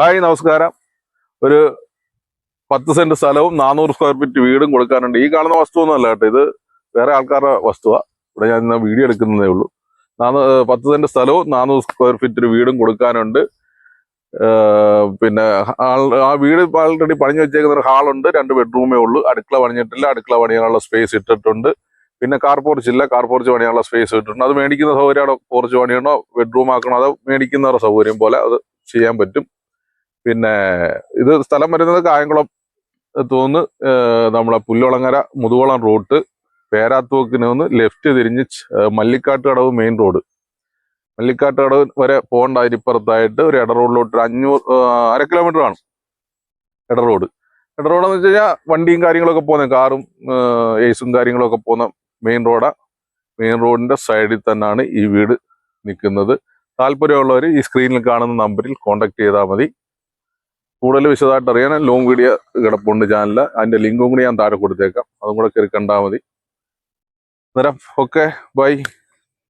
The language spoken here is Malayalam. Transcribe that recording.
ഹായ് നമസ്കാരം. ഒരു പത്ത് സെന്റ് സ്ഥലവും നാനൂറ് സ്ക്വയർ ഫീറ്റ് വീടും കൊടുക്കാനുണ്ട്. ഈ കാണുന്ന വസ്തു ഒന്നും അല്ല കേട്ടോ ഇത്. വേറെ ആൾക്കാരുടെ വസ്തുവാ. ഇവിടെ ഞാൻ ഇന്ന് വീഡിയോ എടുക്കുന്നതേ ഉള്ളൂ. നാനൂ പത്ത് സെന്റ് സ്ഥലവും നാനൂറ് സ്ക്വയർ ഫീറ്റ് വീടും കൊടുക്കാനുണ്ട്. പിന്നെ ആ വീട് ആൾറെഡി പണിഞ്ഞു വെച്ചേക്കുന്ന ഒരു ഹാളുണ്ട് രണ്ട് ബെഡ്റൂമേ ഉള്ളൂ. അടുക്കള പണിഞ്ഞിട്ടില്ല. അടുക്കള പണിയാനുള്ള സ്പേസ് ഇട്ടിട്ടുണ്ട്. പിന്നെ കാർ പോർച്ച് ഇല്ല. കാർ പോർച്ച് പണിയാനുള്ള സ്പേസ് ഇട്ടിട്ടുണ്ട്. അത് മേടിക്കുന്ന സൗകര്യമാണോ? പോർച്ച് പണിയണോ? ബെഡ്റൂം ആക്കണോ? അത് മേടിക്കുന്നവരുടെ സൗകര്യം പോലെ അത് ചെയ്യാൻ പറ്റും. പിന്നെ ഇത് സ്ഥലം വരുന്നത് കായംകുളം തോന്ന് നമ്മളെ പുല്ലുളങ്ങര മുതുകുളം റൂട്ട് പേരാത്തോക്കിന് നിന്ന് ലെഫ്റ്റ് തിരിഞ്ഞ് മല്ലിക്കാട്ട് കടവ് മെയിൻ റോഡ് മല്ലിക്കാട്ട് കടവ് വരെ പോകേണ്ട അരിപ്പുറത്തായിട്ട് ഒരു ഇട റോഡിലോട്ട് അഞ്ഞൂറ് അര കിലോമീറ്റർ ആണ് ഇട റോഡ് ഇട റോഡെന്ന് വെച്ച് കഴിഞ്ഞാൽ വണ്ടിയും കാര്യങ്ങളൊക്കെ പോകുന്ന കാറും ഏസും കാര്യങ്ങളൊക്കെ പോകുന്ന മെയിൻ റോഡാ മെയിൻ റോഡിന്റെ സൈഡിൽ തന്നെയാണ് ഈ വീട് നിൽക്കുന്നത്. താല്പര്യമുള്ളവർ ഈ സ്ക്രീനിൽ കാണുന്ന നമ്പറിൽ കോൺടാക്ട് ചെയ്താൽ മതി. കൂടുതൽ വിശദമായിട്ട് അറിയാൻ ലോങ് വീഡിയോ കിടപ്പുണ്ട് ചാനലിൽ അതിന്റെ ലിങ്കും കൂടി ഞാൻ താഴെ കൊടുത്തേക്കാം. അതും കൂടെ കയറി കണ്ടാൽ മതി. അന്നേരം ഓക്കെ ബൈ